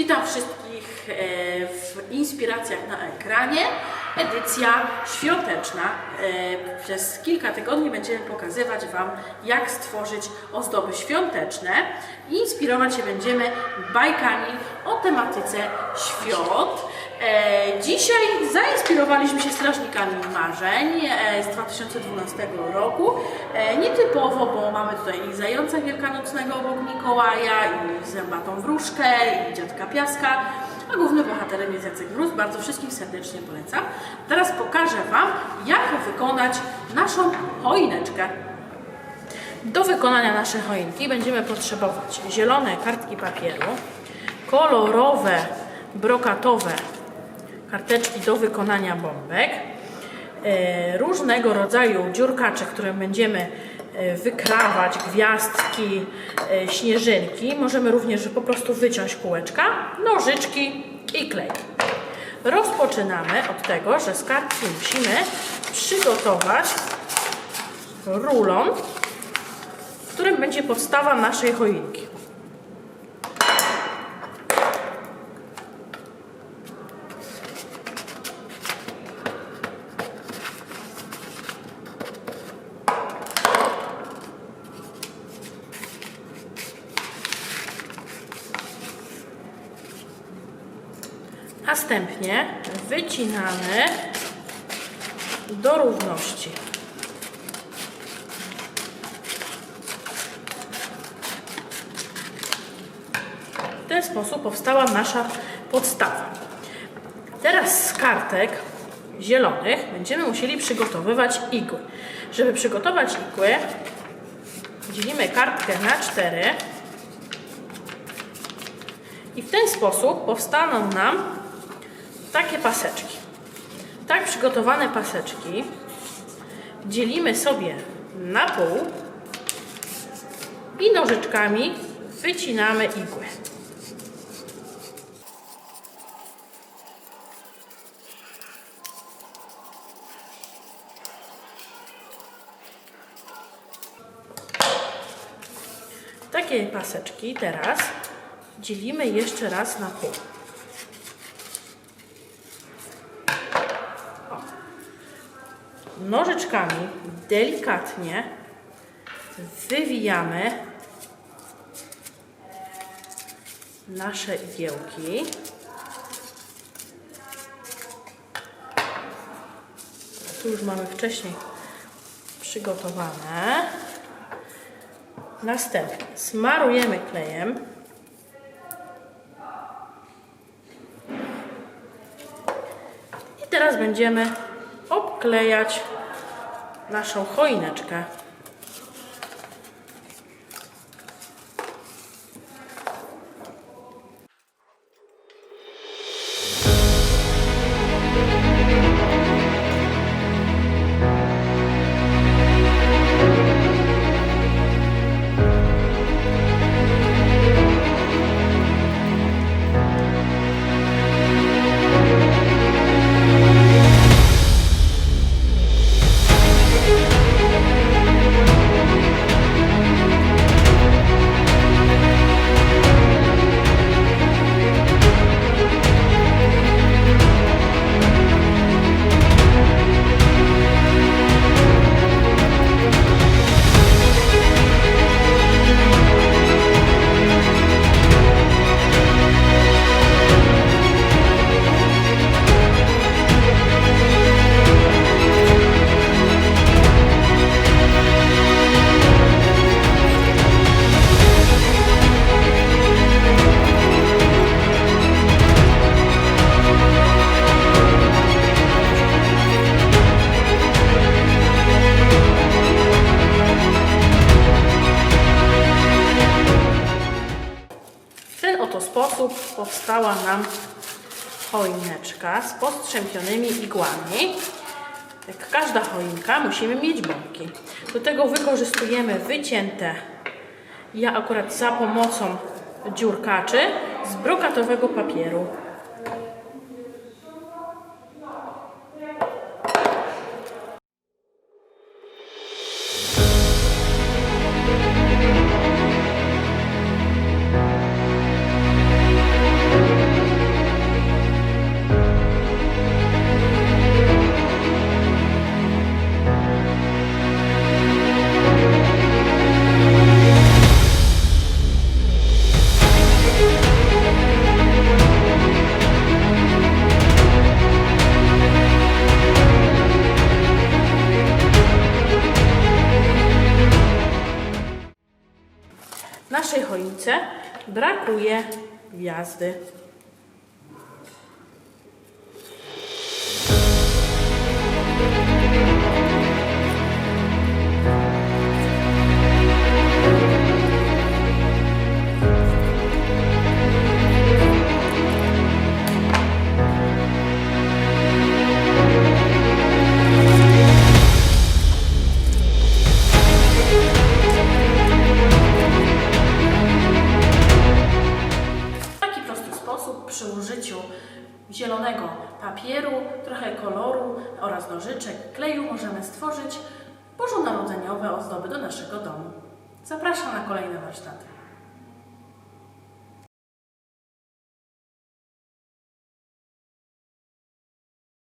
Witam wszystkich e, w Inspiracjach na ekranie. Edycja świąteczna. E, Przez kilka tygodni będziemy pokazywać Wam, jak stworzyć ozdoby świąteczne. Inspirować się będziemy bajkami o tematyce świąt. E, Dzisiaj zainspirowaliśmy się strażnikami marzeń e, z 2012 roku. E, Nietypowo, bo mamy tutaj i zająca wielkanocnego obok Mikołaja, i zębatą wróżkę, i dziadka piaska. A głównym bohaterem jest Jacek Mróz. Bardzo wszystkim serdecznie polecam. Teraz pokażę Wam, jak wykonać naszą choineczkę. Do wykonania naszej choinki będziemy potrzebować zielone kartki papieru, kolorowe, brokatowe karteczki do wykonania bombek, e, różnego rodzaju dziurkacze, które będziemy e, wykrawać, gwiazdki, e, śnieżynki. Możemy również po prostu wyciąć kółeczka, nożyczki i klej. Rozpoczynamy od tego, że z kartki musimy przygotować rulon, w którym będzie podstawa naszej choinki. Następnie wycinamy do równości. W ten sposób powstała nasza podstawa. Teraz z kartek zielonych będziemy musieli przygotowywać igły. Żeby przygotować igły, dzielimy kartkę na cztery i w ten sposób powstaną nam takie paseczki. Tak przygotowane paseczki dzielimy sobie na pół i nożyczkami wycinamy igły. Takie paseczki teraz dzielimy jeszcze raz na pół. Nożyczkami delikatnie wywijamy nasze igiełki. Tu już mamy wcześniej przygotowane. Następnie smarujemy klejem. I teraz będziemy obklejać naszą choineczkę. Powstała nam choineczka z postrzępionymi igłami. Jak każda choinka musimy mieć bombki. Do tego wykorzystujemy wycięte, ja akurat za pomocą dziurkaczy z brokatowego papieru. Choince brakuje gwiazdy. Trochę koloru oraz nożyczek kleju możemy stworzyć bożonarodzeniowe ozdoby do naszego domu. Zapraszam na kolejne warsztaty.